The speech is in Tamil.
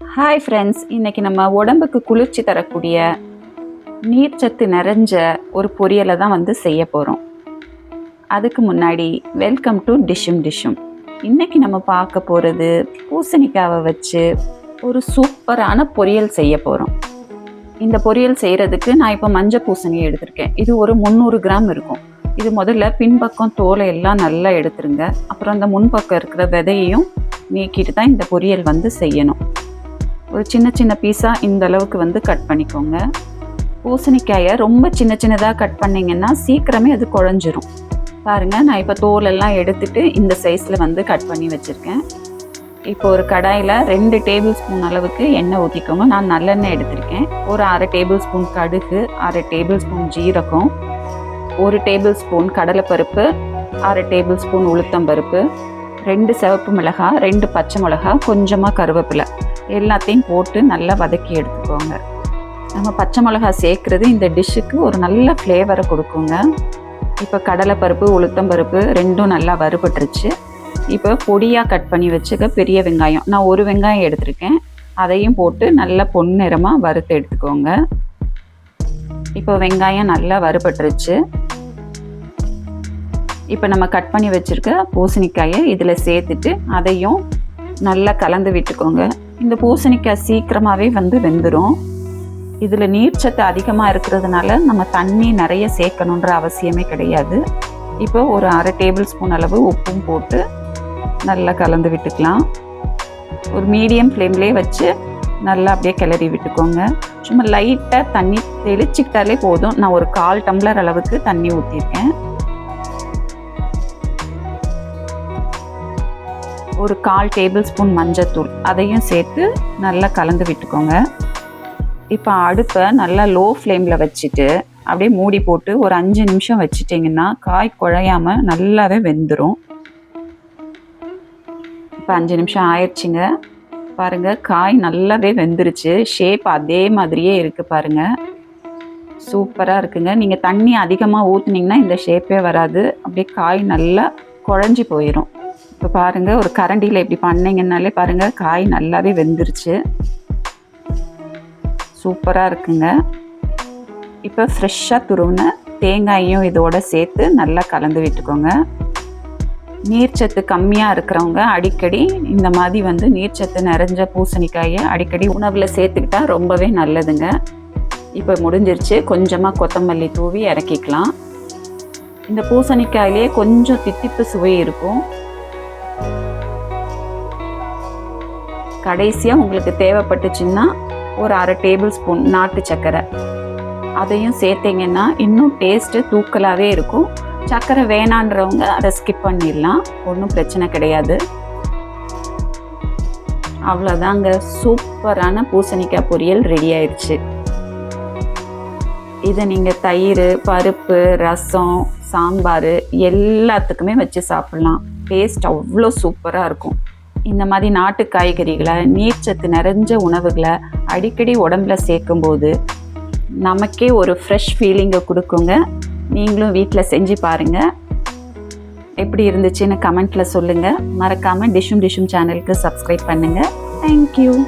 ஹாய் ஃப்ரெண்ட்ஸ் இன்றைக்கி நம்ம உடம்புக்கு குளிர்ச்சி தரக்கூடிய நீர்ச்சத்து நிறைஞ்ச ஒரு பொரியலை தான் வந்து செய்ய போகிறோம் அதுக்கு முன்னாடி வெல்கம் டு டிஷ்ஷும் டிஷ்ஷும் இன்றைக்கி நம்ம பார்க்க போகிறது பூசணிக்காவை வச்சு ஒரு சூப்பரான பொரியல் செய்ய போகிறோம் இந்த பொரியல் செய்கிறதுக்கு நான் இப்போ மஞ்சள் பூசணி எடுத்திருக்கேன். இது ஒரு முந்நூறு கிராம் இருக்கும். இது முதல்ல பின்பக்கம் தோலை எல்லாம் நல்லா எடுத்துருங்க. அப்புறம் அந்த முன்பக்கம் இருக்கிற விதையையும் நீக்கிட்டு தான் இந்த பொரியல் வந்து செய்யணும். ஒரு சின்ன சின்ன பீஸாக இந்த அளவுக்கு வந்து கட் பண்ணிக்கோங்க. பூசணிக்காயை ரொம்ப சின்ன சின்னதாக கட் பண்ணிங்கன்னா சீக்கிரமே அது குழஞ்சிரும். பாருங்கள் நான் இப்போ தோலெல்லாம் எடுத்துட்டு இந்த சைஸில் வந்து கட் பண்ணி வச்சுருக்கேன். இப்போ ஒரு கடாயில் ரெண்டு டேபிள் ஸ்பூன் அளவுக்கு எண்ணெய் ஊற்றிக்கோங்க நான் நல்லெண்ணெய் எடுத்திருக்கேன். ஒரு அரை டேபிள் ஸ்பூன் கடுகு அரை டேபிள் ஸ்பூன் ஜீரகம் ஒரு டேபிள் ஸ்பூன் கடலைப்பருப்பு அரை டேபிள் ஸ்பூன் உளுத்தம்பருப்பு ரெண்டு சிவப்பு மிளகாய் ரெண்டு பச்சை மிளகாய் கொஞ்சமாக கருவேப்பிலை. எல்லாத்தையும் போட்டு நல்லா வதக்கி எடுத்துக்கோங்க. நம்ம பச்சை மிளகாய் சேர்க்குறது இந்த டிஷ்ஷுக்கு ஒரு நல்ல ஃப்ளேவரை கொடுக்குங்க. இப்போ கடலைப்பருப்பு உளுத்தம்பருப்பு ரெண்டும் நல்லா வறுபட்டுருச்சு. இப்போ பொடியாக கட் பண்ணி வச்சுக்க பெரிய வெங்காயம். நான் ஒரு வெங்காயம் எடுத்திருக்கேன். அதையும் போட்டு நல்லா பொன்னிறமாக வறுத்து எடுத்துக்கோங்க. இப்போ வெங்காயம் நல்லா வறுபட்டுருச்சு. இப்போ நம்ம கட் பண்ணி வச்சுருக்க பூசணிக்காயை இதில் சேர்த்துட்டு அதையும் நல்லா கலந்து விட்டுக்கோங்க. இந்த பூசணிக்காய் சீக்கிரமாகவே வந்து வெந்துடும் இதில் நீர்ச்சத்து அதிகமாக இருக்கிறதுனால நம்ம தண்ணி நிறைய சேர்க்கணுன்ற அவசியமே கிடையாது. இப்போ ஒரு அரை டேபிள் ஸ்பூன் அளவு உப்பும் போட்டு நல்லா கலந்து விட்டுக்கலாம். ஒரு மீடியம் ஃப்ளேம்லேயே வச்சு நல்லா அப்படியே கிளறி விட்டுக்கோங்க. சும்மா லைட்டாக தண்ணி தெளிச்சிக்கிட்டாலே போதும். நான் ஒரு கால் டம்ளர் அளவுக்கு தண்ணி ஊற்றிருக்கேன் ஒரு கால் டேபிள் ஸ்பூன் மஞ்சத்தூள். அதையும் சேர்த்து நல்லா கலந்து விட்டுக்கோங்க. இப்போ அடுப்பை நல்லா லோ ஃப்ளேமில் வச்சுட்டு அப்படியே மூடி போட்டு ஒரு அஞ்சு நிமிஷம் வச்சுட்டிங்கன்னா காய் குழையாமல் நல்லாவே வெந்துடும் இப்போ அஞ்சு நிமிஷம் ஆயிடுச்சுங்க. பாருங்கள் காய் நல்லாவே வெந்துருச்சு. ஷேப் அதே மாதிரியே இருக்குது பாருங்கள் சூப்பராக இருக்குங்க. நீங்கள் தண்ணி அதிகமாக ஊற்றுனீங்கன்னா இந்த ஷேப்பே வராது. அப்படியே காய் நல்லா குழஞ்சி போயிடும் இப்போ பாருங்கள் ஒரு கரண்டியில் இப்படி பண்ணிங்கன்னாலே பாருங்கள் காய் நல்லாவே வெந்துருச்சு. சூப்பராக இருக்குங்க. இப்போ ஃப்ரெஷ்ஷாக துருவின தேங்காயும் இதோட சேர்த்து நல்லா கலந்து விட்டுக்கோங்க. நீர்ச்சத்து கம்மியாக இருக்கிறவங்க அடிக்கடி இந்த மாதிரி வந்து நீர்ச்சத்து நிறைஞ்ச பூசணிக்காயை அடிக்கடி உணவில் சேர்த்துக்கிட்டா ரொம்பவே நல்லதுங்க. இப்போ முடிஞ்சிருச்சு. கொஞ்சமாக கொத்தமல்லி தூவி இறக்கிக்கலாம். இந்த பூசணிக்காயிலே கொஞ்சம் தித்திப்பு சுவை இருக்கும். கடைசியாக உங்களுக்கு தேவைப்பட்டுச்சுன்னா ஒரு அரை டேபிள் ஸ்பூன் நாட்டு சர்க்கரை அதையும் சேர்த்தீங்கன்னா இன்னும் டேஸ்ட்டு தூக்கலாகவே இருக்கும். சர்க்கரை வேணான்றவங்க அதை ஸ்கிப் பண்ணிடலாம். ஒன்றும் பிரச்சனை கிடையாது. அவ்வளோதாங்க சூப்பரான பூசணிக்காய் பொரியல் ரெடி ஆயிடுச்சு. இதை நீங்கள் தயிர் பருப்பு ரசம் சாம்பார் எல்லாத்துக்குமே வச்சு சாப்பிட்லாம். டேஸ்ட் அவ்வளோ சூப்பராக இருக்கும். இந்த மாதிரி நாட்டு காய்கறிகளை நீர்ச்சத்து நிறைஞ்ச உணவுகளை அடிக்கடி உடம்புல சேர்க்கும்போது நமக்கே ஒரு ஃப்ரெஷ் ஃபீலிங்கை கொடுக்குங்க. நீங்களும் வீட்டில் செஞ்சு பாருங்கள் எப்படி இருந்துச்சுன்னு கமெண்ட்டில் சொல்லுங்கள் மறக்காமல் டிஷ்ஷும் டிஷும் சேனலுக்கு சப்ஸ்கிரைப் பண்ணுங்கள் தேங்க்யூ